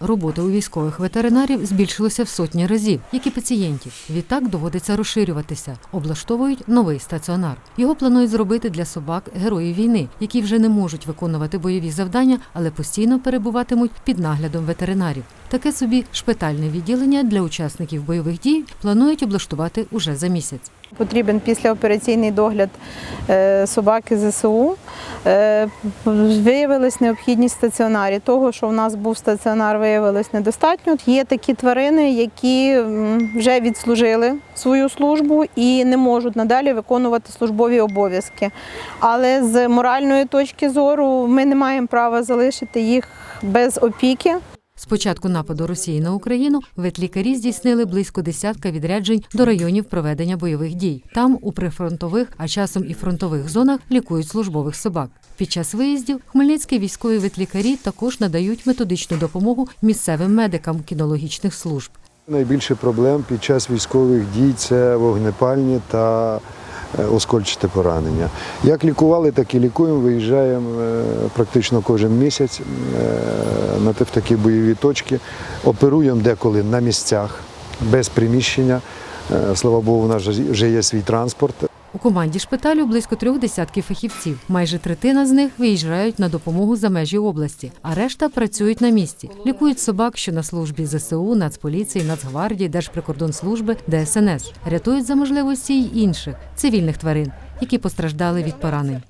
Роботи у військових ветеринарів збільшилося в сотні разів, як і пацієнтів. Відтак доводиться розширюватися. Облаштовують новий стаціонар. Його планують зробити для собак героїв війни, які вже не можуть виконувати бойові завдання, але постійно перебуватимуть під наглядом ветеринарів. Таке собі шпитальне відділення для учасників бойових дій планують облаштувати уже за місяць. Потрібен післяопераційний догляд е, собаки ЗСУ. Е, Виявилась необхідність стаціонарі. Того, що в нас був стаціонар, виявилось недостатньо. Є такі тварини, які вже відслужили свою службу і не можуть надалі виконувати службові обов'язки. Але з моральної точки зору ми не маємо права залишити їх без опіки. З початку нападу Росії на Україну ветлікарі здійснили близько десятка відряджень до районів проведення бойових дій. Там, у прифронтових, а часом і фронтових зонах, лікують службових собак. Під час виїздів хмельницькі військові ветлікарі також надають методичну допомогу місцевим медикам кінологічних служб. Найбільше проблем під час військових дій це вогнепальні та е, оскольчате поранення. Як лікували, так і лікуємо. Виїжджаємо е, практично кожен місяць е, на в такі бойові точки. Оперуємо деколи на місцях, без приміщення. Слава Богу, у нас вже є свій транспорт. У команді шпиталю близько трьох десятків фахівців. Майже третина з них виїжджають на допомогу за межі області, а решта працюють на місці. Лікують собак, що на службі ЗСУ, Нацполіції, Нацгвардії, Держприкордонслужби, ДСНС. Рятують за можливості й інших цивільних тварин, які постраждали від поранень.